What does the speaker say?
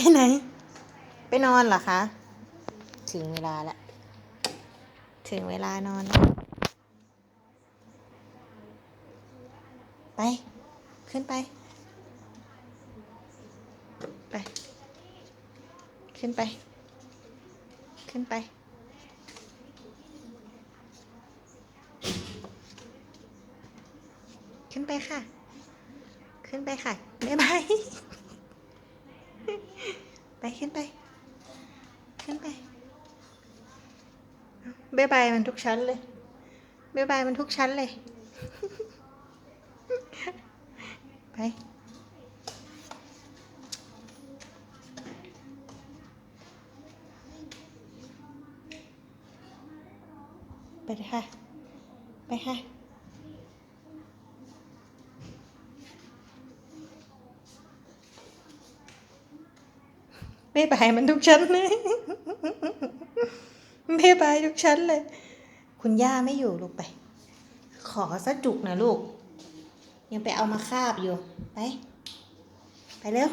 ไปไหน ไปนอนเหรอคะ ถึงเวลาแล้วถึงเวลานอนแล้วไป ขึ้นไป ไป ขึ้นไป ขึ้นไป ขึ้นไปค่ะ ขึ้นไปค่ะ บ๊ายบาย ไปขึ้นไป ขึ้นไปบ๊ายบายมันทุกชั้นเลยบ๊ายบายมันทุกชั้นเลย ไป ไปเลยค่ะ ไปค่ะ ไม่ไปมันทุกชั้นเลยไม่ไปทุกชั้นเลย คุณย่าไม่อยู่ลูกไป ขอสะจุกนะลูก ยังไปเอามาคาบอยู่ ไป ไปเร็ว